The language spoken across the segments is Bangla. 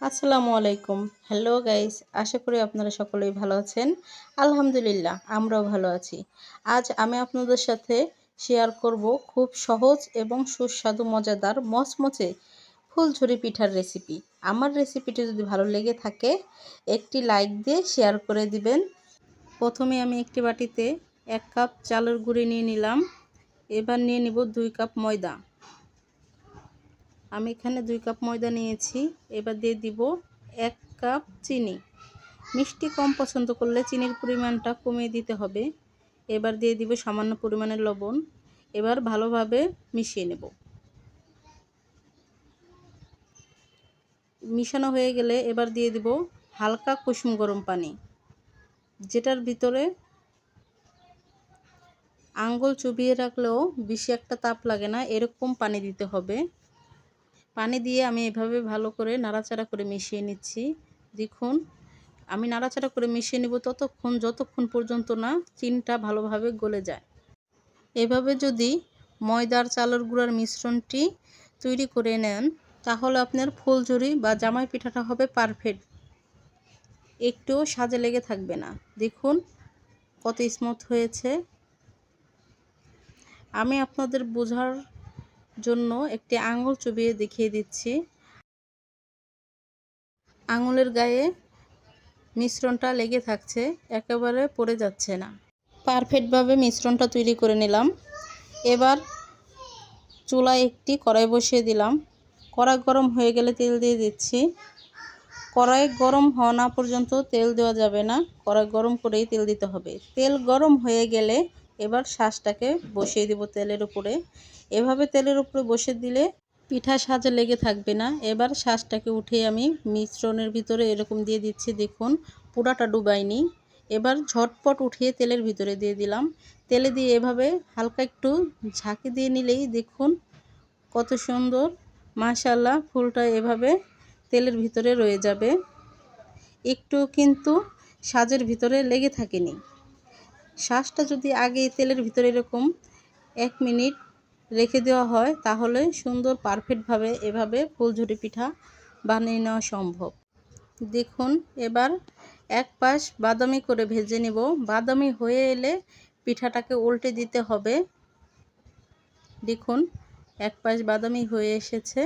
আসসালামু আলাইকুম। হ্যালো গাইস আশা করি আপনারা সকলেই ভালো আছেন। আলহামদুলিল্লাহ, আমরাও ভালো আছি। আজ আমি আপনাদের সাথে শেয়ার করব খুব সহজ এবং সুস্বাদু মজাদার মচমচে ফুলঝুরি পিঠার রেসিপি আমার রেসিপিটি যদি ভালো লেগে থাকে, একটি লাইক দিয়ে শেয়ার করে দিবেন। প্রথমে আমি একটি বাটিতে এক কাপ চালের গুঁড়ি নিয়ে নিলাম। এবার নিয়ে নিব দুই কাপ ময়দা। আমি এখানে দুই কাপ ময়দা নিয়েছি। এবার দিয়ে দিব এক কাপ চিনি। মিষ্টি কম পছন্দ করলে চিনির পরিমাণটা কমিয়ে দিতে হবে। এবার দিয়ে দিব সামান্য পরিমাণের লবণ। এবার ভালোভাবে মিশিয়ে নেব। মিশানো হয়ে গেলে এবার দিয়ে দিব হালকা কুসুম গরম পানি। যেটার ভিতরে আঙ্গুল চুবিয়ে রাখলেও বেশি একটা তাপ লাগে না, এরকম পানি দিতে হবে। পানি দিয়ে আমি এভাবে ভালো করে নাড়াচাড়া করে মিশিয়ে নিচ্ছি। দেখুন, আমি নাড়াচাড়া করে মিশিয়ে নেব ততক্ষণ, যতক্ষণ পর্যন্ত না চিনটা ভালোভাবে গলে যায়। এভাবে যদি ময়দার চালের গুঁড়ার মিশ্রণটি তৈরি করে নেন, তাহলে আপনার ফুলঝুরি বা জামাই পিঠাটা হবে পারফেক্ট। একটুও সাজে লেগে থাকবে না। দেখুন, কত স্মুথ হয়েছে। আমি আপনাদের বোঝার জন্য একটি আঙুল চুবিয়ে দেখিয়ে দিচ্ছি। আঙুলের গায়ে মিশ্রণটা লেগে থাকছে, একেবারে পড়ে যাচ্ছে না। পারফেক্টভাবে মিশ্রণটা তৈরি করে নিলাম। এবার চুলায় একটি কড়াই বসিয়ে দিলাম। কড়াই গরম হয়ে গেলে তেল দিয়ে দিচ্ছি। কড়াই গরম হওয়া না পর্যন্ত তেল দেওয়া যাবে না। কড়াই গরম করেই তেল দিতে হবে। তেল গরম হয়ে গেলে এবার শ্বাসটাকে বসিয়ে দেব তেলের উপরে। এভাবে তেলের উপরে বসে দিলে পিঠা সাজে লেগে থাকবে না। এবার শ্বাসটাকে উঠে আমি মিশ্রণের ভিতরে এরকম দিয়ে দিচ্ছি, দেখুন, পুরাটা ডুবাইনি এবার ঝটপট উঠিয়ে তেলের ভিতরে দিয়ে দিলাম। তেলে দিয়ে এভাবে হালকা একটু ঝাঁকি দিয়ে নিলেই দেখুন কত সুন্দর মাশাল্লাহ ফুলটা এভাবে তেলের ভিতরে রয়ে যাবে। একটু কিন্তু সাজের ভিতরে লেগে থাকেনি। শ্বাসটা যদি আগে তেলের ভিতরে এরকম এক মিনিট রেখে দেওয়া হয়, তাহলে সুন্দর পারফেক্টভাবে এভাবে ফুলঝুরি পিঠা বানিয়ে নেওয়া সম্ভব। দেখুন, এবার এক পাশ বাদামি করে ভেজে নেব। বাদামি হয়ে এলে পিঠাটাকে উল্টে দিতে হবে। দেখুন, এক পাশ বাদামি হয়ে এসেছে।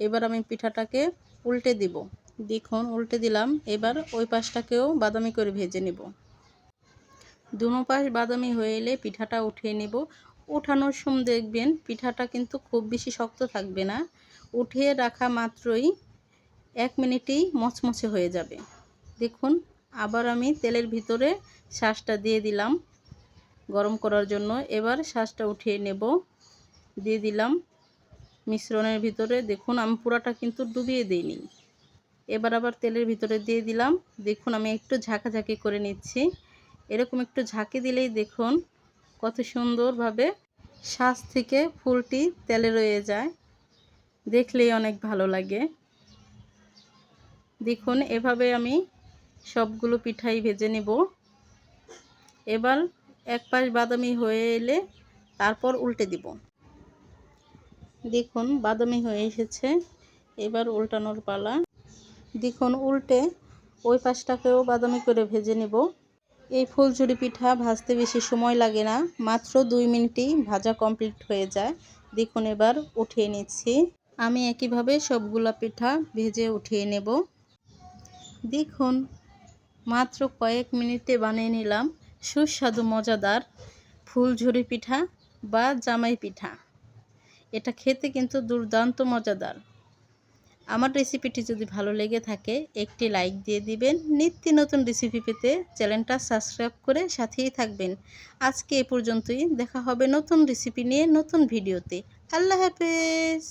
এবার আমি পিঠাটাকে উল্টে দিব। দেখুন, উল্টে দিলাম। এবার ওই পাশটাকেও বাদামি করে ভেজে নেব। দুনো পাশ বাদামি হয়ে এলে পিঠাটা উঠিয়ে নেব। ওঠানোর সময় দেখবেন, পিঠাটা কিন্তু খুব বেশি শক্ত থাকবে না। উঠিয়ে রাখা মাত্রই এক মিনিটেই মচমচে হয়ে যাবে। দেখুন, আবার আমি তেলের ভিতরে শ্বাসটা দিয়ে দিলাম গরম করার জন্য। এবার শ্বাসটা উঠিয়ে নেব, দিয়ে দিলাম মিশ্রণের ভিতরে। দেখুন, আমি পুরাটা কিন্তু ডুবিয়ে দিইনি। এবার আবার তেলের ভিতরে দিয়ে দিলাম। দেখুন, আমি একটু ঝাঁকাঝাঁকি করে নিচ্ছি। এরকম একটু ঝাঁকি দিলেই দেখুন কত সুন্দরভাবে শ্বাস থেকে ফুলটি তেলে রয়ে যায়। দেখলেই অনেক ভালো লাগে। দেখুন, এভাবে আমি সবগুলো পিঠাই ভেজে নেব। এবার এক পাশ বাদামি হয়ে এলে তারপর উল্টে দিব। দেখুন, বাদামি হয়ে এসেছে। এবার উল্টানোর পালা। দেখুন, উল্টে ওই পাশটাকেও বাদামি করে ভেজে নেব। এই ফুলঝুরি পিঠা ভাজতে বেশি সময় লাগে না, মাত্র দুই মিনিটেই ভাজা কমপ্লিট হয়ে যায়। দেখুন এবার উঠিয়ে নিচ্ছি। আমি একইভাবে সবগুলা পিঠা ভেজে উঠিয়ে নেব। দেখুন, মাত্র কয়েক মিনিটে বানিয়ে নিলাম সুস্বাদু, মজাদার ফুলঝুরি পিঠা বা জামাই পিঠা। এটা খেতে কিন্তু দুর্দান্ত মজাদার। আমার রেসিপিটি যদি ভালো লেগে থাকে, একটি লাইক দিয়ে দিবেন। নিত্য নতুন রেসিপি পেতে চ্যানেলটা সাবস্ক্রাইব করে সাথেই থাকবেন। আজকে এ পর্যন্তই। দেখা হবে নতুন রেসিপি নিয়ে নতুন ভিডিওতে আল্লাহ হাফেজ!